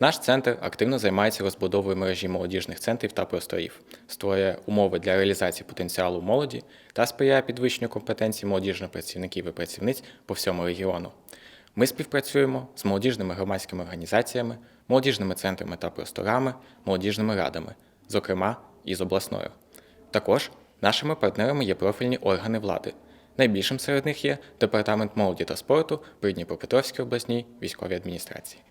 Наш центр активно займається розбудовою мережі молодіжних центрів та просторів, створює умови для реалізації потенціалу молоді та сприяє підвищенню компетенцій молодіжних працівників і працівниць по всьому регіону. Ми співпрацюємо з молодіжними громадськими організаціями, молодіжними центрами та просторами, молодіжними радами, зокрема і з обласною. Також нашими партнерами є профільні органи влади. Найбільшим серед них є Департамент молоді та спорту при Дніпропетровській обласній військовій адміністрації.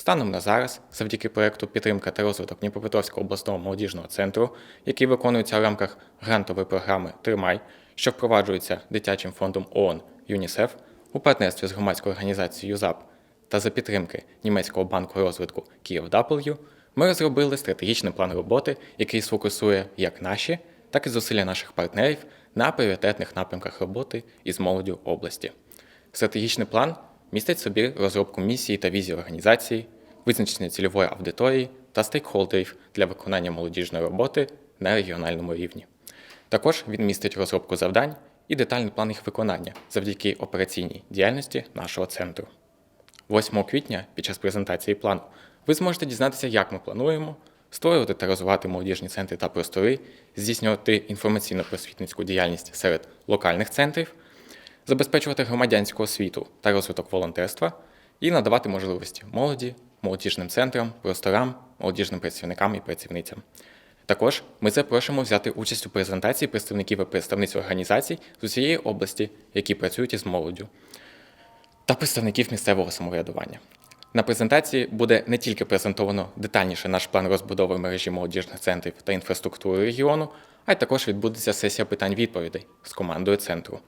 Станом на зараз, завдяки проекту Підтримка та розвиток Дніпропетровського обласного молодіжного центру, який виконується в рамках грантової програми Тримай, що впроваджується дитячим фондом ООН ЮНІСЕФ у партнерстві з громадською організацією ЮЗАП та за підтримки німецького банку розвитку KievW, ми розробили стратегічний план роботи, який сфокусує як наші, так і зусилля наших партнерів на пріоритетних напрямках роботи із молоддю області. Стратегічний план містить собі розробку місії та візії організації, визначення цільової аудиторії та стейкхолдерів для виконання молодіжної роботи на регіональному рівні. Також він містить розробку завдань і детальний план їх виконання завдяки операційній діяльності нашого центру. 8 квітня під час презентації плану ви зможете дізнатися, як ми плануємо створювати та розвивати молодіжні центри та простори, здійснювати інформаційно-просвітницьку діяльність серед локальних центрів, забезпечувати громадянську освіту та розвиток волонтерства і надавати можливості молоді, молодіжним центрам, просторам, молодіжним працівникам і працівницям. Також ми запрошуємо взяти участь у презентації представників і представниць організацій з усієї області, які працюють із молоддю та представників місцевого самоврядування. На презентації буде не тільки презентовано детальніше наш план розбудови мережі молодіжних центрів та інфраструктури регіону, а й також відбудеться сесія питань-відповідей з командою центру.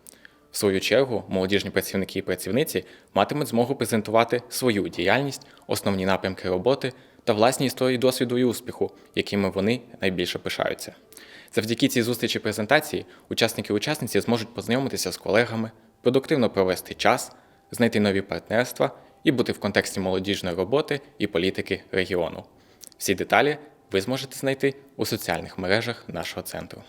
В свою чергу, молодіжні працівники і працівниці матимуть змогу презентувати свою діяльність, основні напрямки роботи та власні історії досвіду і успіху, якими вони найбільше пишаються. Завдяки цій зустрічі презентації учасники і учасниці зможуть познайомитися з колегами, продуктивно провести час, знайти нові партнерства і бути в контексті молодіжної роботи і політики регіону. Всі деталі ви зможете знайти у соціальних мережах нашого центру.